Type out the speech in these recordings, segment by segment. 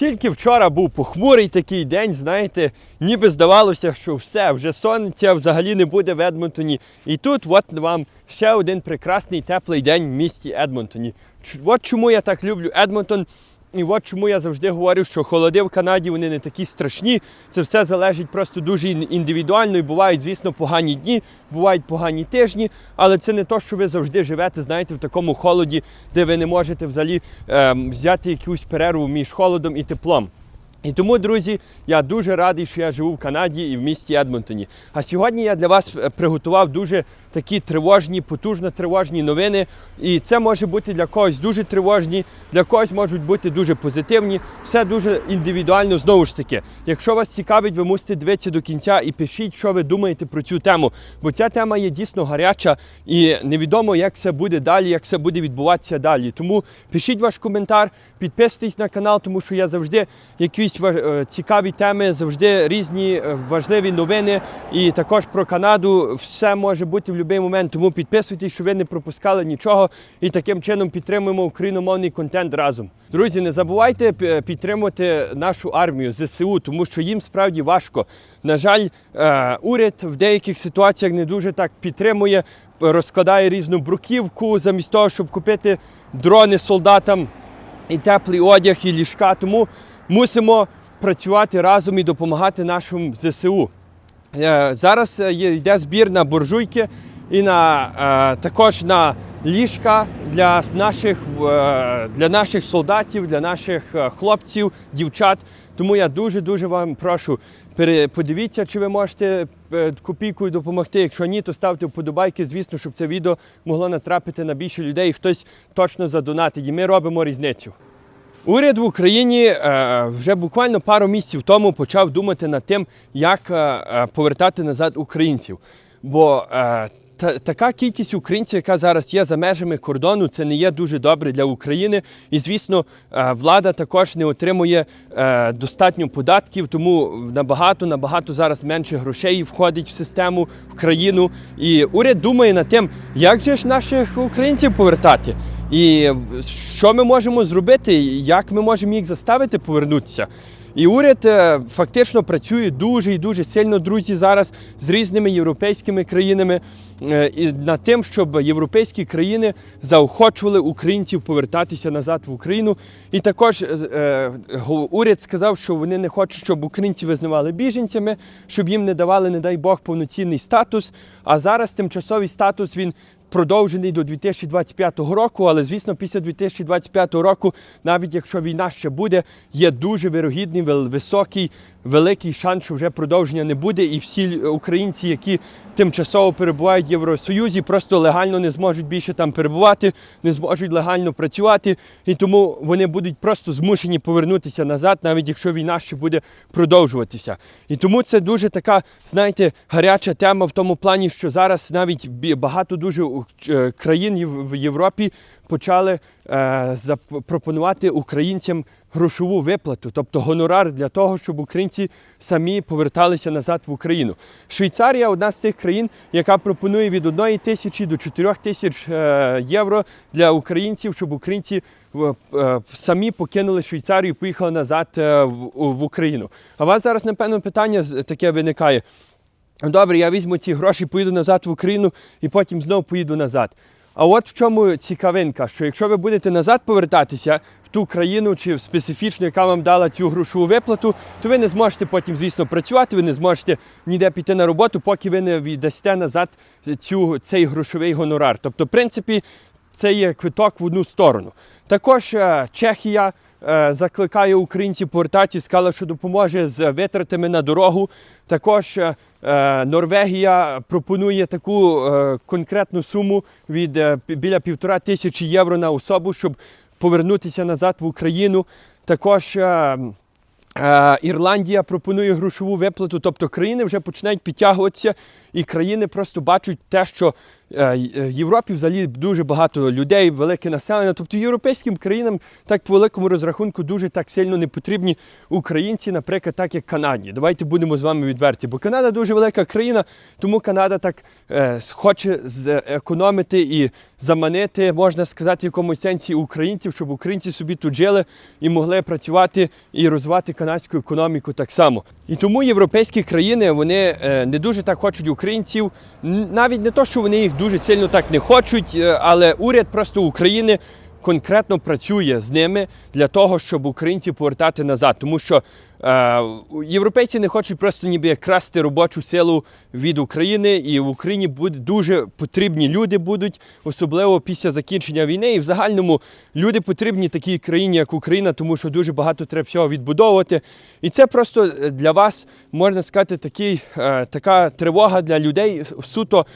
Тільки вчора був похмурий такий день, знаєте, ніби здавалося, що все, вже сонця взагалі не буде в Едмонтоні. І тут от вам ще один прекрасний теплий день в місті Едмонтоні. От чому я так люблю Едмонтон. І от чому я завжди говорю, що холоди в Канаді вони не такі страшні. Це все залежить просто дуже індивідуально. І бувають, звісно, погані дні, бувають погані тижні, але це не то, що ви завжди живете, знаєте, в такому холоді, де ви не можете взагалі ем, взяти якусь перерву між холодом і теплом. І тому, друзі, я дуже радий, що я живу в Канаді і в місті Едмонтоні. А сьогодні я для вас е, приготував дуже такі тривожні, потужно тривожні новини. І це може бути для когось дуже тривожні, для когось можуть бути дуже позитивні. Все дуже індивідуально знову ж таки. Якщо вас цікавить, ви мусите дивитися до кінця і пишіть, що ви думаєте про цю тему. Бо ця тема є дійсно гаряча і невідомо, як все буде далі, як все буде відбуватися далі. Тому пишіть ваш коментар, підписуйтесь на канал, тому що я завжди якісь е, цікаві теми, завжди різні е, важливі новини. І також про Канаду все може бути в будь-який момент. Тому підписуйтесь, щоб ви не пропускали нічого. І таким чином підтримуємо україномовний контент разом. Друзі, не забувайте підтримувати нашу армію ЗСУ, тому що їм справді важко. На жаль, е, уряд в деяких ситуаціях не дуже так підтримує, розкладає різну бруківку замість того, щоб купити дрони солдатам і теплий одяг, і ліжка. Тому мусимо працювати разом і допомагати нашому ЗСУ. Е, Зараз е, йде збір на буржуйки і на, е, також на ліжка для наших, е, для наших солдатів, для наших е, хлопців, дівчат. Тому я дуже-дуже вам прошу, подивіться, чи ви можете копійкою допомогти. Якщо ні, то ставте вподобайки, звісно, щоб це відео могло натрапити на більше людей хтось точно задонатить. І ми робимо різницю. Уряд в Україні вже буквально пару місяців тому почав думати над тим, як повертати назад українців. Бо та, така кількість українців, яка зараз є за межами кордону, це не є дуже добре для України. І звісно, е, влада також не отримує е, достатньо податків, тому набагато набагато зараз менше грошей входить в систему в країну. І уряд думає над тим, як же ж наших українців повертати. І що ми можемо зробити, як ми можемо їх заставити повернутися? І уряд е, фактично працює дуже і дуже сильно, друзі, зараз з різними європейськими країнами е, і над тим, щоб європейські країни заохочували українців повертатися назад в Україну. І також е, уряд сказав, що вони не хочуть, щоб українці визнавали біженцями, щоб їм не давали, не дай Бог, повноцінний статус. А зараз тимчасовий статус він продовжений до 2025 року, але звісно, після 2025 року, навіть якщо війна ще буде, є дуже вирогідний, високий, великий шанс, що вже продовження не буде, і всі українці, які тимчасово перебувають в Євросоюзі, просто легально не зможуть більше там перебувати, не зможуть легально працювати, і тому вони будуть просто змушені повернутися назад, навіть якщо війна ще буде продовжуватися. І тому це дуже така, знаєте, гаряча тема в тому плані, що зараз навіть багато дуже країн в Європі почали е, запропонувати українцям грошову виплату, тобто гонорар для того, щоб українці самі поверталися назад в Україну. Швейцарія одна з цих країн, яка пропонує від 1 тисячі до 4 тисяч е, євро для українців, щоб українці е, е, самі покинули Швейцарію і поїхали назад е, в, Україну. А у вас зараз, напевно, питання таке виникає. Добре, я візьму ці гроші, поїду назад в Україну і потім знову поїду назад. А от в чому цікавинка, що якщо ви будете назад повертатися в ту країну чи в специфічну, яка вам дала цю грошову виплату, то ви не зможете потім, звісно, працювати, ви не зможете ніде піти на роботу, поки ви не віддасте назад цю, цей грошовий гонорар. Тобто, в принципі, це є квиток в одну сторону. Також е, Чехія е, закликає українців повертатися, сказала, що допоможе з витратами на дорогу. Також е, Норвегія пропонує таку конкретну суму від біля півтора тисячі євро на особу, щоб повернутися назад в Україну. Також Ірландія пропонує грошову виплату, тобто країни вже починають підтягуватися, і країни просто бачать те, що е, е, Європі взагалі дуже багато людей, велике населення. Тобто європейським країнам так по великому розрахунку дуже так сильно не потрібні українці, наприклад, так як Канаді. Давайте будемо з вами відверті. Бо Канада дуже велика країна, тому Канада так е, хоче зекономити і заманити, можна сказати, в якомусь сенсі українців, щоб українці собі тут жили і могли працювати і розвивати канадську економіку так само. І тому європейські країни вони е, не дуже так хочуть українців. Навіть не то, що вони їх дуже сильно так не хочуть, е, але уряд просто України конкретно працює з ними для того, щоб українців повертати назад. Тому що е, європейці не хочуть просто ніби красти робочу силу від України, і в Україні буде дуже потрібні люди будуть, особливо після закінчення війни. І в загальному люди потрібні такій країні, як Україна, тому що дуже багато треба всього відбудовувати. І це просто для вас можна сказати такий, е, така тривога для людей суто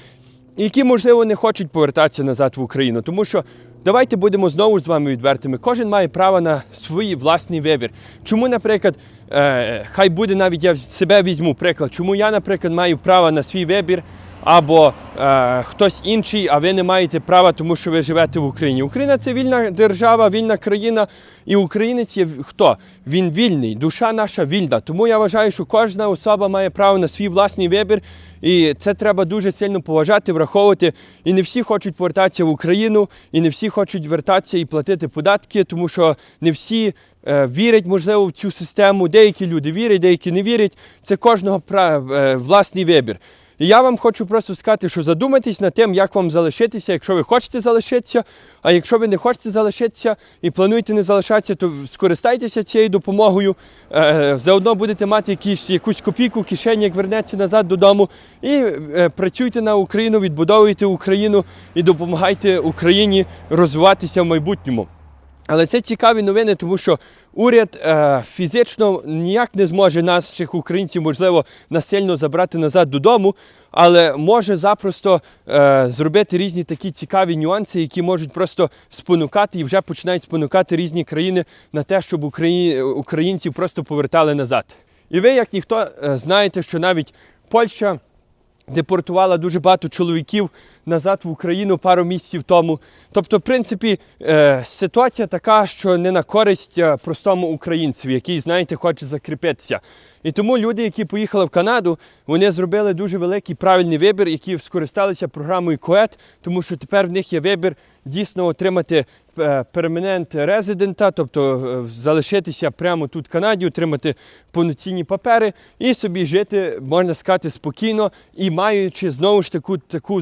які, можливо, не хочуть повертатися назад в Україну. Тому що давайте будемо знову з вами відвертими. Кожен має право на свій власний вибір. Чому, наприклад, е, хай буде навіть я себе візьму приклад, чому я, наприклад, маю право на свій вибір. Або е, хтось інший, а ви не маєте права, тому що ви живете в Україні. Україна це вільна держава, вільна країна, і українець є хто? Він вільний, душа наша вільна. Тому я вважаю, що кожна особа має право на свій власний вибір, і це треба дуже сильно поважати, враховувати. І не всі хочуть повертатися в Україну, і не всі хочуть вертатися і платити податки, тому що не всі е, вірять, можливо, в цю систему. Деякі люди вірять, деякі не вірять. Це кожного пра- е, власний вибір. І я вам хочу просто сказати, що задумайтесь над тим, як вам залишитися, якщо ви хочете залишитися. А якщо ви не хочете залишитися і плануєте не залишатися, то скористайтеся цією допомогою. Е, заодно будете мати якісь, якусь копійку кишені, як вернеться назад додому. І е, працюйте на Україну, відбудовуйте Україну і допомагайте Україні розвиватися в майбутньому. Але це цікаві новини, тому що уряд е, фізично ніяк не зможе наших українців, можливо, насильно забрати назад додому, але може запросто е, зробити різні такі цікаві нюанси, які можуть просто спонукати і вже починають спонукати різні країни на те, щоб Україні, українців просто повертали назад. І ви, як ніхто, е, знаєте, що навіть Польща депортувала дуже багато чоловіків назад в Україну пару місяців тому. Тобто, в принципі, е, ситуація така, що не на користь е, простому українцю, який, знаєте, хоче закріпитися. І тому люди, які поїхали в Канаду, вони зробили дуже великий правильний вибір, які скористалися програмою КОЕТ, тому що тепер в них є вибір дійсно отримати е, перманент резидента, тобто залишитися прямо тут в Канаді, отримати повноцінні папери і собі жити, можна сказати, спокійно і маючи знову ж таку таку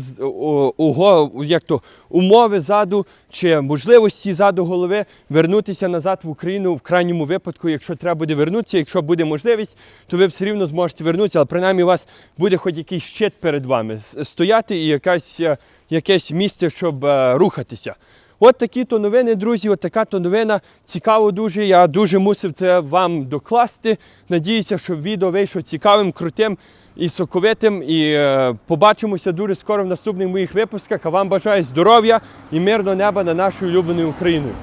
як то умови ззаду чи можливості ззаду голови вернутися назад в Україну в крайньому випадку, якщо треба буде вернутися, якщо буде можливість, то ви все рівно зможете вернутися, але принаймні у вас буде хоч якийсь щит перед вами стояти і якась, е, якесь місце, щоб е, рухатися. От такі то новини, друзі, от така то новина. Цікаво дуже. Я дуже мусив це вам докласти. Надіюся, що відео вийшло цікавим, крутим і соковитим. І е, побачимося дуже скоро в наступних моїх випусках. А вам бажаю здоров'я і мирного неба на нашою улюбленою Україною.